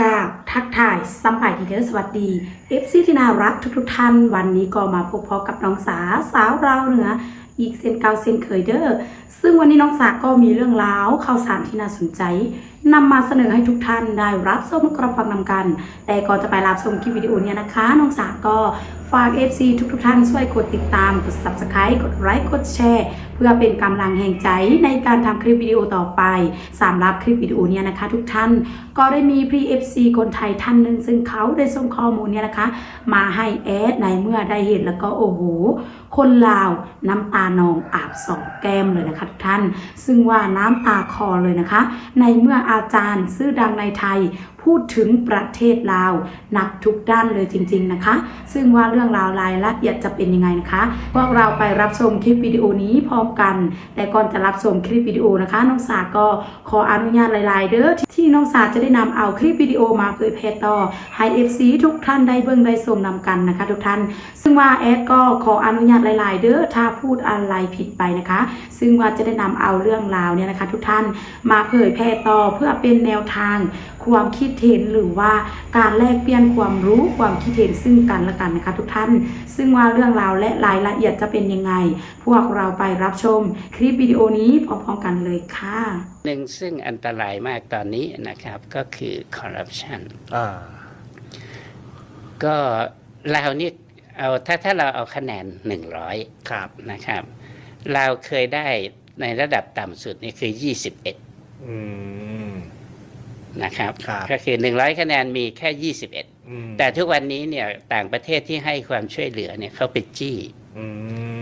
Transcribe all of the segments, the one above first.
กราบทักทายสัมภาษณ์ดีเดอสวัสดีเอฟซีที่น่ารักทุกๆท่าน วันนี้ก็มาพบพอกับน้องสาสาวราวเหนือ อีกเซนเกาเซนเคยเดอ้อซึ่งวันนี้น้องสาก็มีเรื่องราวข่าวสารที่น่าสนใจนำมาเสนอให้ทุกท่านได้รับชมกรับฟังนำกัน แต่ก่อนจะไปรับชมคลิปวิดีโอเนี้นะคะ น้องสาก็ ฝาก FC ทุกๆท่านช่วยกดติดตาม กด Subscribe กดไลค์กดแชร์ เพื่อเป็นกำลังแห่งใจในการทำคลิปวิดีโอต่อไปสำหรับคลิปวิดีโอเนี้นะคะ ทุกท่านก็ได้มีพรี FC คนไทยท่านหนึ่งซึ่งเขาได้ส่งข้อมูลเนี่ยนะคะ มาให้แอดในเมื่อได้เห็นแล้วก็โอ้โห คนลาวน้ำตานองอาบสองแก้มเลยนะคะทุกท่าน ซึ่งว่าน้ำตาคอเลยนะคะ ในเมื่ออาจารย์ชื่อดังในไทย พูดถึงประเทศลาวหนักทุกด้านเลยจริง ๆนะคะ ซึ่งว่าเรื่องราวรายละเอียดจะเป็นยังไงนะคะ พวกเราไปรับชมคลิปวิดีโอนี้พร้อมกัน แต่ก่อนจะรับชมคลิปวิดีโอนะคะ น้องสาก็ขออนุญาตหลาย ๆ เด้อที่น้องสาจะได้นำเอาคลิปวิดีโอมาเผยแพร่ต่อให้ FC ทุกท่านได้เบิ่งได้ชมนำกันนะคะ ทุกท่าน ซึ่งว่าแอดก็ขออนุญาตหลาย ๆ เด้อถ้าพูดอะไรผิดไปนะคะ ซึ่งว่าจะได้นำเอาเรื่องราวเนี่ยนะคะ ทุกท่านมาเผยแพร่ต่อเพื่อเป็นแนวทาง ความคิดเห็นหรือว่าการแลกเปลี่ยนความรู้ความคิดเห็นซึ่งกันและกันนะคะ ทุกท่าน ซึ่งว่าเรื่องราวและรายละเอียดจะเป็นยังไง พวกเราไปรับชมคลิปวิดีโอนี้พร้อมๆกันเลยค่ะหนึ่งซึ่งอันตรายมากตอนนี้นะครับก็คือคอร์รัปชันอ่าก็เรานี่เอาถ้าถ้าเราเอาคะแนน100ครับนะครับ เราเคยได้ในระดับต่ำสุดนี่คือ21อืม นะครับ ครับ ก็คือ 100 คะแนนมีแค่ 21 อืมแต่ทุกวันนี้เนี่ยต่างประเทศที่ให้ความช่วยเหลือเนี่ยเขาไปจี้ อื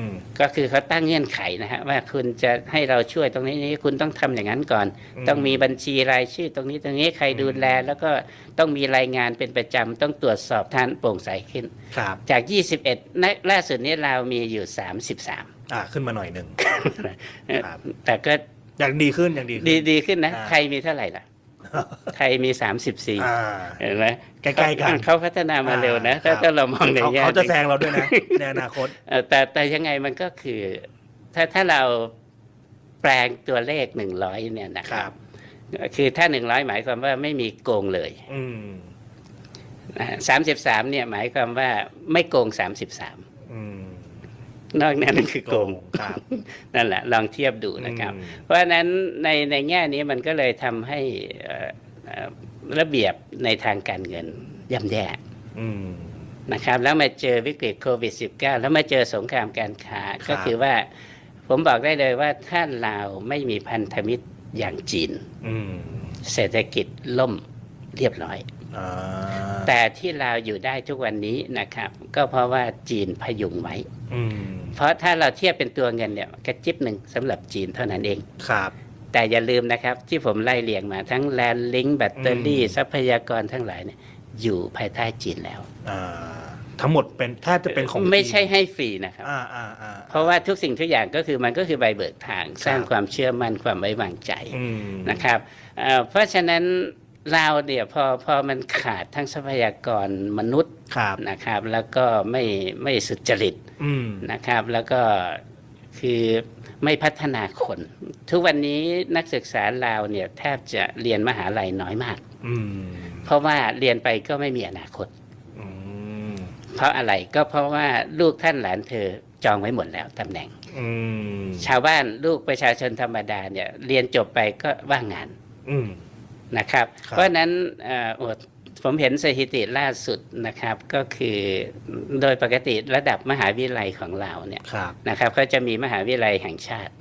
ม ก็คือเขาตั้งเงื่อนไขนะฮะว่าคุณจะให้เราช่วยตรงนี้นี้คุณต้องทำอย่างนั้นก่อน อืมต้องมีบัญชีรายชื่อตรงนี้ตรงนี้ใครดูแล แล้วก็ต้องมีรายงานเป็นประจำต้องตรวจสอบท่านโปร่งใสขึ้น ครับ จาก 21ณล่าสุดนี้เรามีอยู่ 33 อ่า ขึ้นมาหน่อยหนึ่งครับแต่ก็อย่างดีขึ้นอย่างดีขึ้น ดีดีขึ้นนะ อ่า ไทยมีเท่าไหร่ล่ะ ไทยมี34อ่าเห็นไหมใกล้ๆกัน เขาพัฒนามาเร็วนะถ้าอ่าถ้าเรามองในเขาแง่เขาจะหนึ่งแซงเราด้วยนะ ในอนาคต เอ่อแต่แต่ยังไงมันก็คือ ถ้าถ้าเราแปลงตัวเลขหนึ่งร้อยเนี่ยนะคครัรับบ คือถ้าหนึ่งร้อยหมายความว่าไม่มีโกงเลยอืมสามสิบสามเนี่ยหมายความว่าไม่โกงสามสิบสามอืม นอกนั้นคือโกงครับนั่นแหละลองเทียบดูนะครับอืมเพราะฉะนั้นในในแง่นี้มันก็เลยทำให้เอ่อเอ่อระเบียบในทางการเงินย่ำแย่อืมนะครับ แล้วมาเจอวิกฤตโควิด -19 แล้วมาเจอสงครามการค้าครับก็คือว่าผมบอกได้เลยว่าถ้าลาวไม่มีพันธมิตรอย่างจีนอืมเศรษฐกิจล่มเรียบร้อยอ่า แต่ที่ลาวอยู่ได้ทุกวันนี้นะครับ ก็เพราะว่าจีนพยุงไว้อืมเพราะถ้าเราเทียบเป็นตัวเงินเนี่ยกระจิบหนึ่งสำหรับจีนเท่านั้นเองครับ แต่อย่าลืมนะครับ ที่ผมไล่เรียงมาทั้งแลนด์ลิงก์แบตเตอรี่อืมทรัพยากรทั้งหลายเนี่ยอยู่ภายใต้จีนแล้วอ่าทั้งหมดเป็นแทบจะเป็นของไม่ใช่จีนให้ฟรีนะครับอ่าอ่าอ่าเพราะว่าทุกสิ่งทุกอย่างก็คือมันก็คือใบเบิกทาง สร้างครับความเชื่อมั่นความไว้วางใจอืมนะครับเอ่อเพราะฉะนั้น เราเนี่ยพอพอมันขาดทั้งทรัพยากรมนุษย์ครับนะครับ แล้วก็ไม่ไม่สุจริตอืมนะครับ แล้วก็คือไม่พัฒนาคน ทุกวันนี้นักศึกษาลาวเนี่ยแทบจะเรียนมหาลัยน้อยมากอืมเพราะว่าเรียนไปก็ไม่มีอนาคตอืมเพราะอะไรก็เพราะว่าลูกท่านหลานเธอจองไว้หมดแล้วตำแหน่งอืมชาวบ้านลูกประชาชนธรรมดาเนี่ย เรียนจบไปก็ว่างงานอืม นะครับครับ เพราะฉะนั้นเอ่อโอดผมเห็นสถิติล่าสุดนะครับก็คือโดยปกติระดับมหาวิทยาลัยของเราเนี่ยครับนะครับก็จะมีมหาวิทยาลัยแห่งชาติ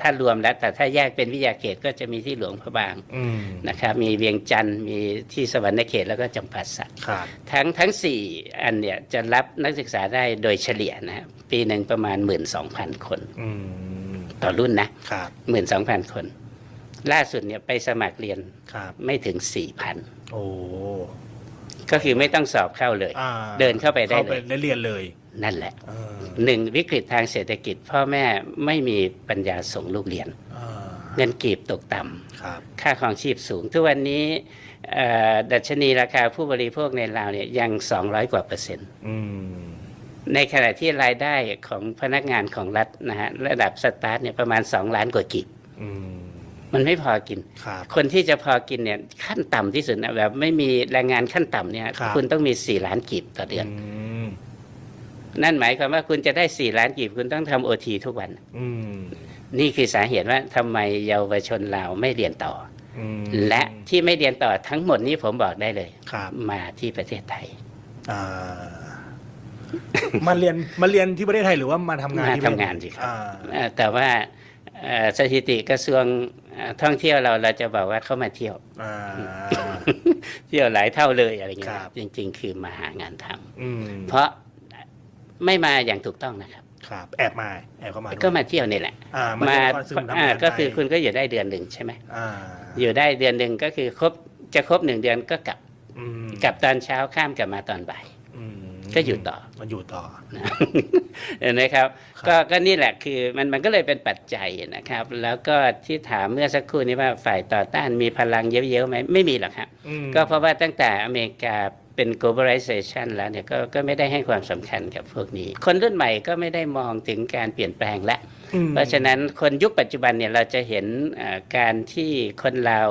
ถ้ารวมแล้วแต่ถ้าแยกเป็นวิทยาเขตก็จะมีที่หลวงพระบางอืมนะครับมีเวียงจันทร์มีที่สวรรณเขตแล้วก็จำปาสักครับทั้งทั้งสี่อันเนี่ยจะรับนักศึกษาได้โดยเฉลี่ยนะฮะปีหนึ่งประมาณ 12,000 คนอืมต่อรุ่นนะครับหมื่นสองพันคน ล่าสุดเนี่ยไปสมัครเรียนครับไม่ถึงสี่พันโอ้ก็คือไม่ต้องสอบเข้าเลย อ่าเดินเข้าไปได้เข้าเลไปยได้เรียนเลยนั่นแหละเออหนึ่งวิกฤตทางเศรษฐกิจ พ่อแม่ไม่มีปัญญาส่งลูกเรียน อ่าเงินกีบตกต่ำ ครับค่าครองชีพสูง ทุกวันนี้เอ่อดัชนีราคาผู้บริโภคในลาวเนี่ยยัง 200 กว่าเปอร์เซ็นต์ อืมในขณะที่รายได้ของพนักงานของรัฐนะฮะระดับสตาร์ทเนี่ยประมาณ 2 ล้านกว่ากีบอืม มันไม่พอกินครับคนที่จะพอกินเนี่ยขั้นต่ำที่สุดนะแบบ ไม่มีแรงงานขั้นต่ำเนี่ยครับณต้องมี4ล้านกีบต่อเดือนอืมนั่นหมายความว่าคุณจะได้4ล้านกีบคุณต้องทำโอทีทุกวันอืมนี่คือสาเหตุว่าทำไมเยาวชนเราไม่เรียนต่ออืมอและที่ไม่เรียนต่อทั้งหมดนี้ผมบอกได้เลยครับมาที่ประเทศไทยอ่ามาเรียนมาเรียนที่ประเทศไทยหรือว่ามาทำงานมาที่ประเทศทำงานสิครับอ่าเอ่อแต่ว่าเอ่อสถิติกระทรวงเอ่อ ท่องเที่ยวเราเราจะบอกว่าเขามาเที่ยวอ่าเที่ยวหลายเท่าเลยอะไรเงี้คยรับจริง ๆ คือมาหางานทำอืมเพราะไม่มาอย่างถูกต้องนะครับครับแอบมาแอบเข้ามาด้วยก็มาเที่ยวนี่แหละอ่ามามาเที่ยวก่อนซึมทำงานอ่าก็คือไปคุณก็อยู่ได้เดือนหนึ่งใช่ไหมอ่าอยู่ได้เดือนหนึ่งก็คือครบจะครบหนึ่งเดือนก็กลับอืมกลับตอนเช้าข้ามกลับมาตอนบ่ายอืม ก็อยู่ต่อมันอยู่ต่อนะเห็นไหมครับครับก็ก็นี่แหละคือมันมันก็เลยเป็นปัจจัยนะครับ แล้วก็ที่ถามเมื่อสักครู่นี้ว่าฝ่ายต่อต้านมีพลังเยอะๆไหมไม่มีหรอกครับอืมก็เพราะว่าตั้งแต่อเมริกาเป็น globalization แล้วเนี่ยก็ก็ไม่ได้ให้ความสำคัญกับพวกนี้ คนรุ่นใหม่ก็ไม่ได้มองถึงการเปลี่ยนแปลงแล้วอืมเพราะฉะนั้นคนยุคปัจจุบันเนี่ยเราจะเห็นเอ่อการที่คนลาว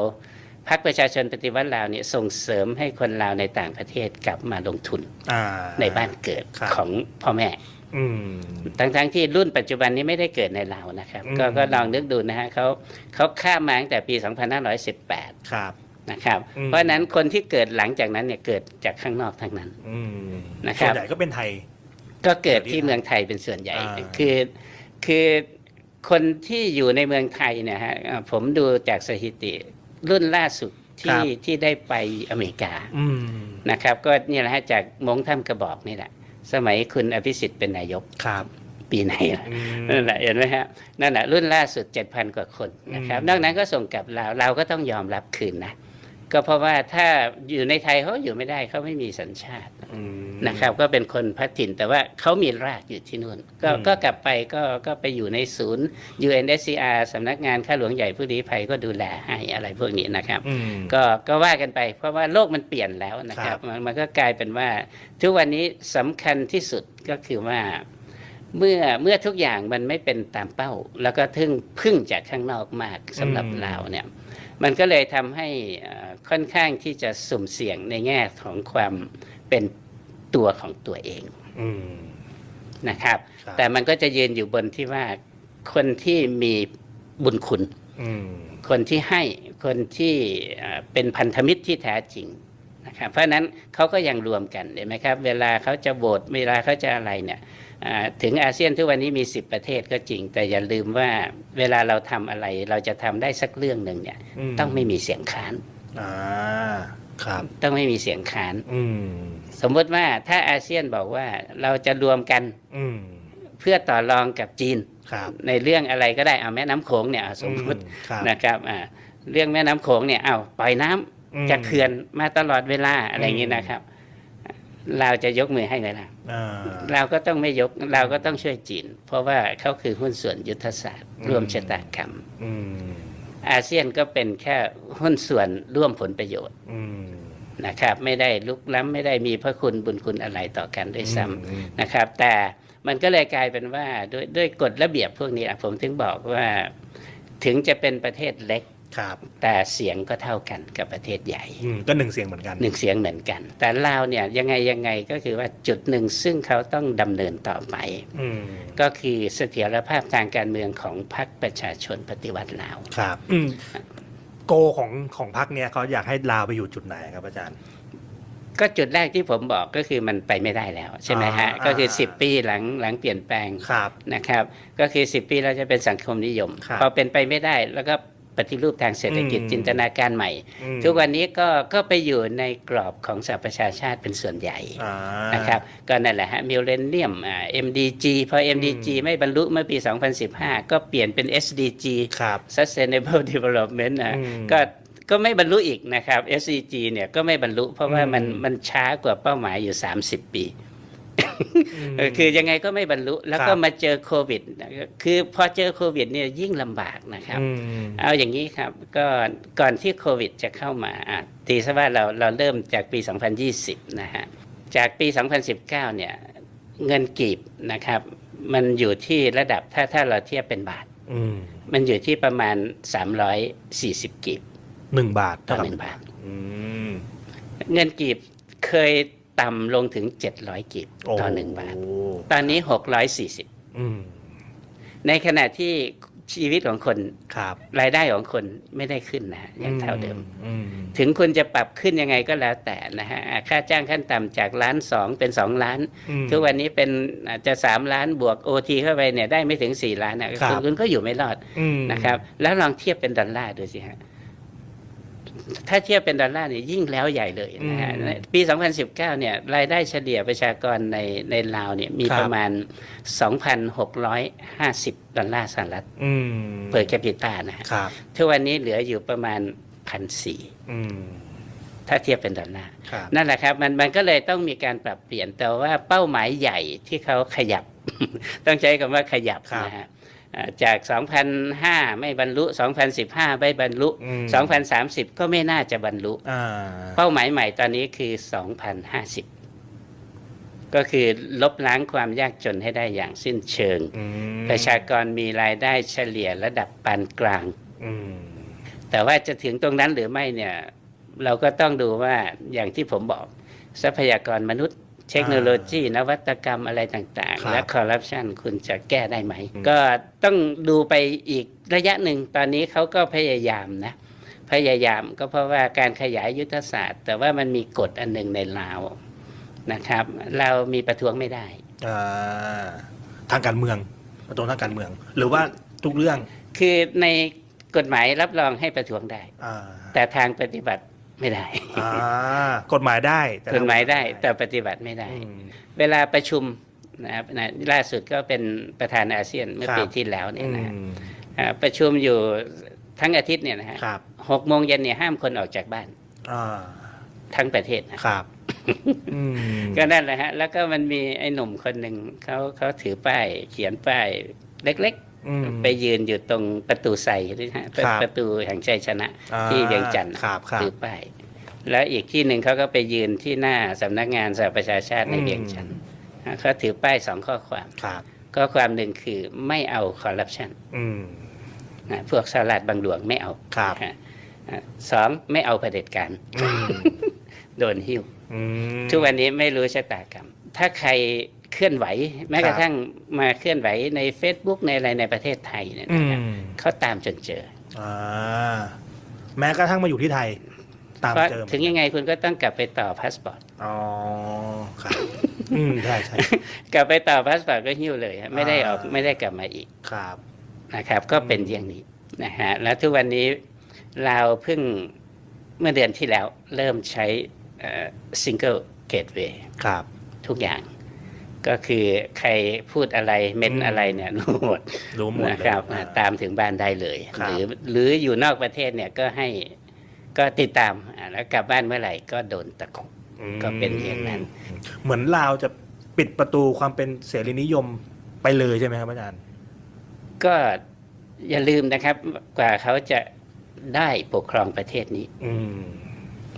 พรรคประชาชนปฏิวัติลาวเนี่ยส่งเสริมให้คนลาวในต่างประเทศกลับมาลงทุนอ่าในบ้านเกิดครับของพ่อแม่อืมทั้งๆที่รุ่นปัจจุบันนี้ไม่ได้เกิดในลาวนะครับอืมก็ก็ลองนึกดูนะฮะเขาเขาข้ามมาตั้งแต่ปี 2518 ครับนะครับอืมเพราะฉะนั้นคนที่เกิดหลังจากนั้นเนี่ยเกิดจากข้างนอกทั้งนั้นอืมนะครับส่วนใหญ่ก็เป็นไทย ก็เกิดที่เมืองไทยเป็นส่วนใหญ่อ่าคือคือคนที่อยู่ในเมืองไทยเนี่ยฮะเอ่อผมดูจากสถิติ รุ่นล่าสุดที่ที่ได้ไปอเมริกาอืมนะครับ ก็เนี่ยแหละฮะจากมงถ้ำกระบอกนี่แหละ สมัยคุณอภิสิทธิ์เป็นนายกครับปีไหนล่ะอืมนั่นแหละเห็นไหมฮะนั่นแหละรุ่นล่าสุด 7,000 กว่าคนนะครับอืมนอกนั้นก็ส่งกลับเราเราก็ต้องยอมรับคืนนะ ก็เพราะว่าถ้าอยู่ในไทยเขาอยู่ไม่ได้เขาไม่มีสัญชาติอืม นะครับ ก็เป็นคนพัดถิ่น แต่ว่าเขามีรากอยู่ที่นู่นก็อืมก็กลับไปก็ก็ไปอยู่ในศูนย์ UNSCR สำนักงานข้าหลวงใหญ่ผู้ลี้ภัยก็ดูแลให้อะไรพวกนี้นะครับอืมก็ก็ว่ากันไป เพราะว่าโลกมันเปลี่ยนแล้วนะครับครับมันมันก็กลายเป็นว่า ทุกวันนี้สำคัญที่สุดก็คือว่าเมื่อเมื่อทุกอย่างมันไม่เป็นตามเป้า แล้วก็ทึ่งพึ่งจากข้างนอกมากสำหรับเราเนี่ย มันก็เลยทำให้เอ่อค่อนข้างที่จะสุ่มเสี่ยงในแง่ของความเป็น ตัวของตัวเองอืมนะครับครับ แต่มันก็จะยืนอยู่บนที่ว่าคนที่มีบุญคุณอืมคนที่ให้คนที่เอ่อเป็นพันธมิตรที่แท้จริงนะครับ เพราะฉะนั้นเขาก็ยังรวมกันเห็นไหมครับ เวลาเขาจะโหวตเวลาเขาจะอะไรเนี่ยอ่าถึงอาเซียนทุกวันนี้มี 10 ประเทศก็จริง แต่อย่าลืมว่าเวลาเราทำอะไร เราจะทำได้สักเรื่องหนึ่งเนี่ยอืมต้องไม่มีเสียงค้านอ่า ครับต้องไม่มีเสียงค้าน อืมสมมติว่าถ้าอาเซียนบอกว่าเราจะรวมกันอืมเพื่อต่อรองกับจีน ครับในเรื่องอะไรก็ได้เอาแม่น้ำโขงเนี่ยเอาสมมติอืครับนะครับอ่าเรื่องแม่น้ำโขงเนี่ยเอาปล่อยน้ำอืมจากเขื่อนมาตลอดเวลาอะไรอย่างนี้นะครับ เราจะยกมือให้ไหมล่ะอ่า เราก็ต้องไม่ยกเราก็ต้องช่วยจีน เพราะว่าเขาคือหุ้นส่วนยุทธศาสตร์ อืม ร่วมชะตากรรม อืม อาเซียนก็เป็นแค่หุ้นส่วนร่วมผลประโยชน์อืมนะครับ ไม่ได้ลุกล้ำไม่ได้มีพระคุณบุญคุณอะไรต่อกันด้วยซ้ำอืมนะครับ แต่มันก็เลยกลายเป็นว่าด้วยด้วยกฎระเบียบพวกนี้อะผมถึงบอกว่า ถึงจะเป็นประเทศเล็ก ครับแต่เสียงก็เท่ากันกับประเทศใหญ่อืมก็หนึ่งเสียงเหมือนกันหนึ่งเสียงเหมือนกัน แต่ลาวเนี่ยยังไงยังไงก็คือว่าจุดหนึ่งซึ่งเขาต้องดำเนินต่อไป อืมก็คือเสถียรภาพทางการเมืองของพรรคประชาชนปฏิวัติลาว ครับอืมโกของของพรรคเนี่ยเขาอยากให้ลาวไปอยู่จุดไหนครับอาจารย์ ก็จุดแรกที่ผมบอกก็คือมันไปไม่ได้แล้ว ใช่ไหมฮะ อ่า ก็คืออ่า10 ปีหลังหลังเปลี่ยนแปลงครับ นะครับ ก็คือ 10 ปีเราจะเป็นสังคมนิยม ครับ พอเป็นไปไม่ได้แล้วก็ ปฏิรูปทางเศรษฐกิจอืมจินตนาการใหม่ อืม ทุกวันนี้ก็ก็ไปอยู่ในกรอบของสหประชาชาติเป็นส่วนใหญ่ อ่า นะครับก็นั่นแหละฮะมิลเลนเนียมอ่า MDG พอ MDG ไม่บรรลุเมื่อปี 2015 ก็เปลี่ยนเป็น SDG ครับ Sustainable Development นะอืมก็ก็ไม่บรรลุอีกนะครับ SDG เนี่ยก็ไม่บรรลุเพราะว่ามันอืมมันช้ากว่าเป้าหมายอยู่ 30 ปีมเออ คือยังไงก็ไม่บรรลุแล้วคก็รับมาเจอโควิดนะครับคือพอเจอโควิดเนี่ยยิ่งลำบากนะครับอืมเอาอย่างนี้ครับก็ก่อนที่โควิดจะเข้ามาอะตีซะว่าเราเราเริ่มจากปี 2020 นะฮะ จากปี 2019 เนี่ยเงินกีบนะครับ มันอยู่ที่ระดับถ้าถ้าเราเทียบเป็นบาทอืมมันอยู่ที่ประมาณ 340 กีบหนึ่งบาทต่อเท่ากับหนึ่งบาทอืมเงินกีบเคย ต่ำลงถึง 700กีบต่อหนึ่งบาท ตอนนี้ 640อืมในขณะที่ชีวิตของคนครับรายได้ของคนไม่ได้ขึ้นนะฮะยังเท่าเดิมอืมถึงคุณจะปรับขึ้นยังไงก็แล้วแต่นะฮะอ่าค่าจ้างขั้นต่ำจากล้านสองเป็นสองล้านอืมทุกวันนี้เป็นอาจจะสามล้านบวกโอทีเข้าไปเนี่ยได้ไม่ถึงสี่ล้านนะครับคุณก็อยู่ไม่รอดอืมนะครับ แล้วลองเทียบเป็นดอลลาร์ดูสิฮะ ถ้าเทียบเป็นดอลลาร์เนี่ยยิ่งแล้วใหญ่เลยนะฮะปี 2019 เนี่ยรายได้เฉลี่ยประชากรในในลาวเนี่ยมีประมาณ 2,650 ดอลลาร์สหรัฐอืมเ e อ r แคปิตานะฮะครับทุกวันนี้เหลืออยู่ประมาณพันสี่อืมถ้าเทียบเป็นดอลลาร์ครับนั่นแหละครับมันมันก็เลยต้องมีการปรับเปลี่ยนแต่ว่าเป้าหมายใหญ่ที่เขาขยับ ต้องใช้คำว่าขยับครับนะฮะอ่า จาก 2005 ไม่บรรลุ 2015 ไม่บรรลุอืม2030 ก็ไม่น่าจะบรรลุอ่าเป้าหมายใหม่ตอนนี้คือ 2050 ก็คือลบล้างความยากจนให้ได้อย่างสิ้นเชิงอืมประชากรมีรายได้เฉลี่ยระดับปานกลางอืมแต่ว่าจะถึงตรงนั้นหรือไม่เนี่ย เราก็ต้องดูว่าอย่างที่ผมบอกทรัพยากรมนุษย์ เทคโนโลยีนวัตกรรมอะไรต่างครับๆและคอร์รัปชันคุณจะแก้ได้ไหมอืมก็ต้องดูไปอีกระยะหนึ่งตอนนี้เขาก็พยายามนะพยายามก็เพราะว่าการขยายยุทธศาสตร์ แต่ว่ามันมีกฎอันหนึ่งในลาวนะครับ เรามีประท้วงไม่ได้อ่าทางการเมืองตรงทางการเมือง หรือว่าทุกเรื่องคือในกฎหมายรับรองให้ประท้วงได้อ่าแต่ทางปฏิบัติ ไม่ได้อ่ากฎหมายได้แต่กฎหมายได้แต่ปฏิบัติไม่ได้อืมเวลาประชุมนะครับนะล่าสุดก็เป็นประธานอาเซียนเมื่อครับปีที่แล้วเนี่ยนะฮะอืมอ่าประชุมอยู่ทั้งอาทิตย์เนี่ยนะฮะครับหกโมงเย็นเนี่ยห้ามคนออกจากบ้านอ่าทั้งประเทศนะครับอืมก็นั่นแหละฮะ แล้วก็มันมีไอ้หนุ่มคนหนึ่งเขาเขาถือป้าย เขียนป้ายเล็ก อืมๆไปยืนอยู่ตรงประตูใส่นะฮะครับประตูแห่งชัยชนะอ่าที่เวียงจันทร์ครับครับถือป้ายแล้วอีกที่หนึ่งเขาก็ไปยืนที่หน้าสำนักงานสหประชาชาติในอืม เวียงจันทร์อ่าเขาถือป้ายสองข้อความ ครับ ข้อความหนึ่งคือไม่เอาคอร์รัปชันอืม นะพวกสลัดบางหลวงไม่เอาครับนะฮะอ่าสองไม่เอาเผด็จการอืมโดนหิ้ว อืม ทุกวันนี้ไม่รู้ชะตากรรม ถ้าใคร เคลื่อนไหว แม้กระทั่งมาเคลื่อนไหวใน Facebook ในอะไรในประเทศไทยเนี่ยอืนะครับมเขาตามจนเจออ่าแม้กระทั่งมาอยู่ที่ไทย ตามเพราะเจอถึงยังไงคุณก็ต้องกลับไปต่อพาสปอร์ตอ๋อครับอืมใช่ใช่ กลับไปต่อพาสปอร์ตก็หิ้วเลยฮะไม่ได้ออกอ่า ไม่ได้กลับมาอีกครับนะครับ ก็เป็นอย่างนี้นะฮะแล้วทุกวันนี้เราเพิ่งเมื่อเดือนที่แล้วเริ่มใช้ single gateway ครับ ทุกอย่าง ก็คือใครพูดอะไรเม้นอะไรเนี่ยรู้หมดรู้หมดเลยนะครับอ่าตามถึงบ้านได้เลยครับหรือหรืออยู่นอกประเทศเนี่ยก็ให้ก็ติดตามอ่าแล้วกลับบ้านเมื่อไหร่ก็โดนตะคุบก็เป็นอย่างนั้น เหมือนลาวจะปิดประตูความเป็นเสรีนิยมไปเลยใช่ไหมครับอาจารย์ ก็อย่าลืมนะครับ กว่าเขาจะได้ปกครองประเทศนี้ อืม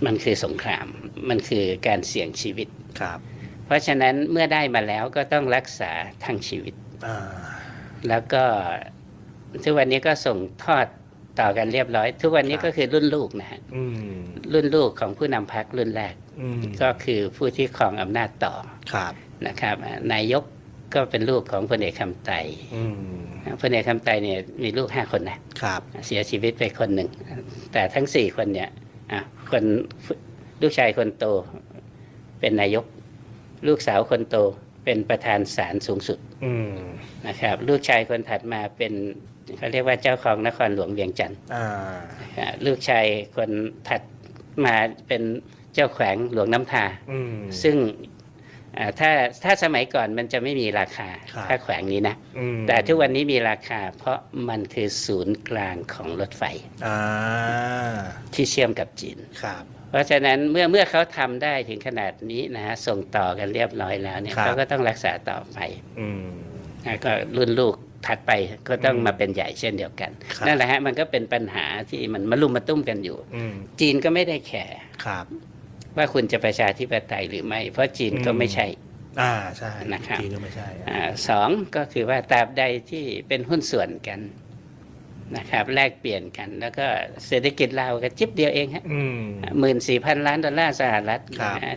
มันคือสงคราม มันคือการเสี่ยงชีวิตครับ เพราะฉะนั้นเมื่อได้มาแล้วก็ต้องรักษาทั้งชีวิตอ่าแล้วก็ทุกวันนี้ก็ส่งทอดต่อกันเรียบร้อย ทุกวันนี้ก็คือรุ่นลูกนะฮะอืมรุ่นลูกของผู้นำพรรครุ่นแรกอืมก็คือผู้ที่ครองอำนาจต่อครับนะครับอ่านายกก็เป็นลูกของพลเอกคำไตอืมพลเอกคำไตเนี่ยมีลูกห้าคนนะครับ เสียชีวิตไปคนหนึ่ง แต่ทั้งสี่คนเนี่ยอะคนลูกชายคนโตเป็นนายก ลูกสาวคนโตเป็นประธานศาลสูงสุดอืมนะครับ ลูกชายคนถัดมาเป็นเขาเรียกว่าเจ้าของนครหลวงเวียงจันทร์อ่าอะลูกชายคนถัดมาเป็นเจ้าแขวงหลวงน้ำทาอืมซึ่งอ่าถ้าถ้าสมัยก่อนมันจะไม่มีราคาครับถ้าแขวงนี้นะอืมแต่ทุกวันนี้มีราคา เพราะมันคือศูนย์กลางของรถไฟอ่าที่เชื่อมกับจีนครับ เพราะฉะนั้นเมื่อเมื่อเขาทำได้ถึงขนาดนี้นะฮะส่งต่อกันเรียบร้อยแล้วเนี่ยครับ เขาก็ต้องรักษาต่อไปอืม นะก็รุ่นลูกถัดไปก็ต้องอืมมาเป็นใหญ่เช่นเดียวกัน ครับ นั่นแหละฮะมันก็เป็นปัญหาที่มันมารุมมาตุ้มกันอยู่ อืมจีนก็ไม่ได้แคร์ครับ ว่าคุณจะประชาธิปไตยหรือไม่ เพราะจีนก็อืมไม่ใช่ อ่าใช่นะครับจริงก็ไม่ใช่อะอาสองก็คือว่าตราบใดที่เป็นหุ้นส่วนกัน นะครับ แลกเปลี่ยนกัน แล้วก็เศรษฐกิจเราก็จิ๊บเดียวเองฮะอืม หมื่นสี่พันล้านดอลลาร์สหรัฐครับ นะฮะ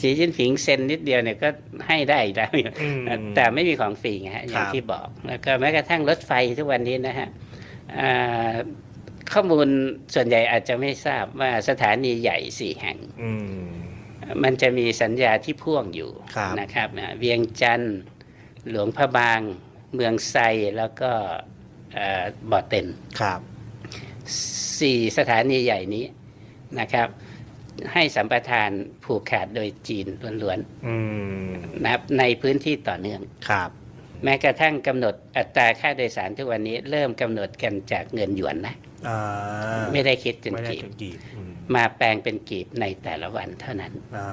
สีจิ้นผิงเซ็นนิดเดียวเนี่ยก็ให้ได้อีกแล้วอืม แต่ไม่มีของฟรีไงฮะอย่างครับที่บอกแล้วก็แม้กระทั่งรถไฟทุกวันนี้นะฮะอ่าข้อมูลส่วนใหญ่อาจจะไม่ทราบว่าสถานีใหญ่สี่แห่ง อืม มันจะมีสัญญาที่พ่วงอยู่ครับ นะครับอ่าเวียงจันทร์หลวงพระบาง เมืองไซแล้วก็เอ่อ บ่อเต็นครับสี่สถานีใหญ่นี้นะครับ ให้สัมปทานผูกขาดโดยจีนล้วนอืมๆนะครับในพื้นที่ต่อเนื่อง ครับแม้กระทั่งกำหนดอัตราค่าโดยสารทุกวันนี้เริ่มกำหนดกันจากเงินหยวนนะ อ่าไม่ได้คิดเป็นไม่ได้กีบเป็นกีบอืมมาแปลงเป็นกีบในแต่ละวันเท่านั้น อ่า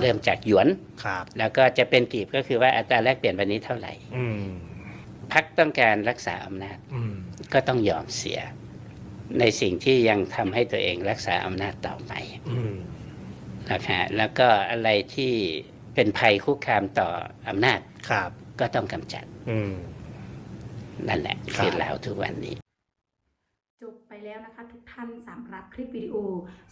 เริ่มจากหยวน ครับแล้วก็จะเป็นกีบก็คือว่าอัตราแลกเปลี่ยนวันนี้เท่าไหร่ อืม พักต้องการรักษาอำนาจอืมก็ต้องยอมเสีย ในสิ่งที่ยังทำให้ตัวเองรักษาอำนาจต่อไปอืมนะคะแล้วก็อะไรที่เป็นภัยคุกคามต่ออำนาจครับก็ต้องกำจัดอืมนั่นแหละครับคือเราทุกวันนี้จบไป แล้วนะคะทุกท่านสำหรับคลิปวิดีโอ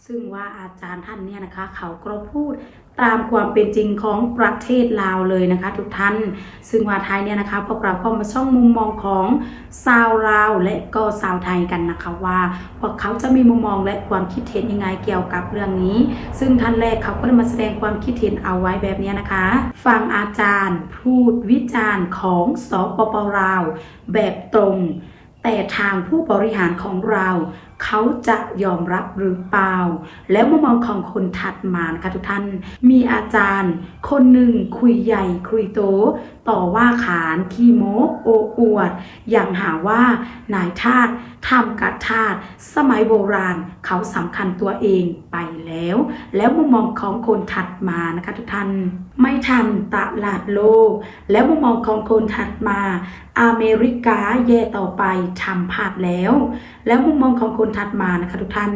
ซึ่งว่าอาจารย์ท่านเนี่ยนะคะ เขาก็พูดตามความเป็นจริงของประเทศลาวเลยนะคะ ทุกท่าน ซึ่งว่าไทยเนี่ยนะคะพวกเราก็มาช่องมุมมองของชาวลาวและก็ชาวไทยกันนะคะว่าพวกเขาจะมีมุมมองและความคิดเห็นยังไงเกี่ยวกับเรื่องนี้ ซึ่งท่านแรกเขาก็ได้มาแสดงความคิดเห็นเอาไว้แบบนี้นะคะ ฟังอาจารย์พูดวิจารณ์ของสปปลาวแบบตรง แต่ทางผู้บริหารของเราเขาจะยอมรับหรือเปล่า แล้วมุมมองของคนถัดมานะคะทุกท่าน มีอาจารย์ คนหนึ่งคุยใหญ่คุยโต ต่อว่าขานขี้โมกโอ้อวด อย่างหาว่านายทาสทำกัดทาสสมัยโบราณเขาสำคัญตัวเองไปแล้ว แล้วมุมมองของคนถัดมานะคะทุกท่านไม่ทันตลาดโลก แล้วมุมมองของคนถัดมา อเมริกาแย่ต่อไปทำพลาดแล้ว แล้วมุมมองของคนถัดมานะคะทุกท่าน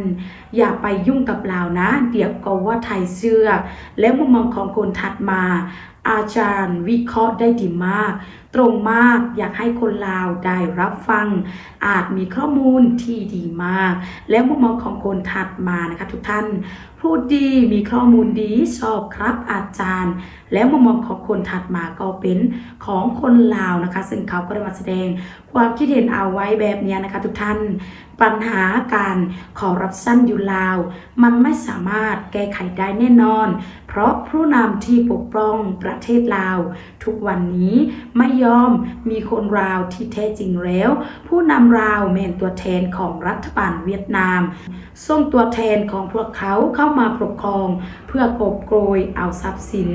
อย่าไปยุ่งกับเรานะ เดี๋ยวก็ว่าไทยเชื่อ แล้วมุมมองของคนถัดมา อาจารย์วิเคราะห์ได้ดีมาก ตรงมากอยากให้คนลาวได้รับฟัง อาจมีข้อมูลที่ดีมาก แล้วมุมมองของคนถัดมานะคะทุกท่าน พูดดีมีข้อมูลดีชอบครับอาจารย์ แล้วมุมมองของคนถัดมาก็เป็นของคนลาวนะคะ ซึ่งเขาก็ได้มาแสดง ความคิดเห็นเอาไว้แบบนี้นะคะทุกท่านปัญหาการคอร์รัปชันอยู่ลาว มันไม่สามารถแก้ไขได้แน่นอน เพราะผู้นำที่ปกป้องประเทศลาว ทุกวันนี้ไม่ยอม มีคนราวที่แท้จริงแล้ว ผู้นำราวแม่นตัวแทนของรัฐบาลเวียดนามส่งตัวแทนของพวกเขาเข้ามาปกครอง เพื่อกอบโกยเอาทรัพย์สิน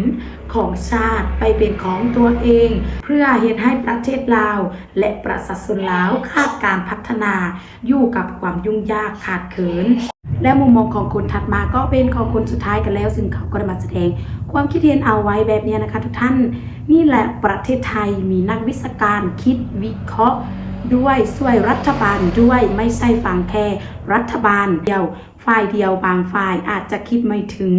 ของชาติไปเป็นของตัวเอง เพื่อเห็นให้ประเทศลาว และประชาชนลาวขาดการพัฒนาอยู่กับความยุ่งยากขาดเขิน และมุมมองของคนถัดมาก็เป็นของคนสุดท้ายกันแล้ว ซึ่งเขาก็ได้มาแสดง ความคิดเห็นเอาไว้แบบนี้นะคะ ทุกท่านนี่แหละประเทศไทยมีนักวิชาการคิดวิเคราะห์ด้วยช่วยรัฐบาลด้วยไม่ใช่ฟังแค่รัฐบาลเดียวฝ่ายเดียวบางฝ่ายอาจจะคิดไม่ถึง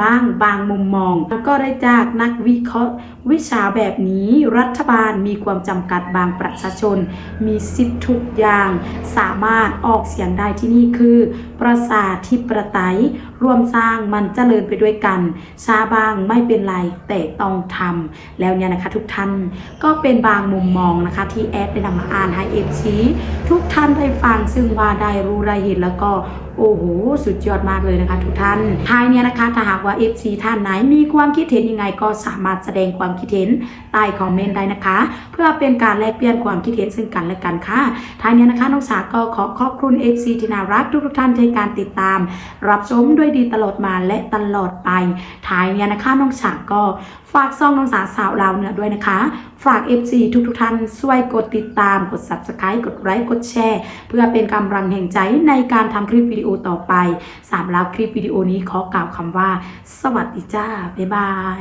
บ้างบางมุมมอง แล้วก็ได้จากนักวิเคราะห์ วิชาแบบนี้รัฐบาลมีความจำกัดบางประชาชน มีสิทธิทุกอย่าง สามารถออกเสียงได้ที่นี่คือ ประสาธิปไตยร่วมสร้างมันเจริญไปด้วยกันช้าบ้างไม่เป็นไรแต่ต้องทำแล้วเนี่ยนะคะทุกท่านก็เป็นบางมุมมองนะคะที่แอดได้นำมาอ่านให้เอฟซีทุกท่านได้ฟังซึ่งว่าได้รู้รายเห็นแล้วก็โอ้โห สุดยอดมากเลยนะคะทุกท่าน ท้ายเนี่ยนะคะ ถ้าหากว่า FC ท่านไหนมีความคิดเห็นยังไงก็สามารถแสดงความคิดเห็นใต้คอมเมนต์ได้นะคะ เพื่อเป็นการแลกเปลี่ยนความคิดเห็นซึ่งกันและกันค่ะ ท้ายเนี่ยนะคะน้องสาก็ขอขอบคุณ FC ที่น่ารักทุกๆท่านที่การติดตาม รับชมด้วยดีตลอดมาและตลอดไปท้ายเนี่ยนะคะน้องสาก็ฝากซ่องน้องสาสาวลาเหนือด้วยนะคะ ฝาก FC ทุกทุกท่านช่วยกดติดตาม กด Subscribe กดไลค์กดแชร์ เพื่อเป็นกำลังแห่งใจในการทำคลิปวิดีโอต่อไปสามแล้วคลิปวิดีโอนี้ขอกล่าวคำว่า สวัสดีจ้า บ๊ายบาย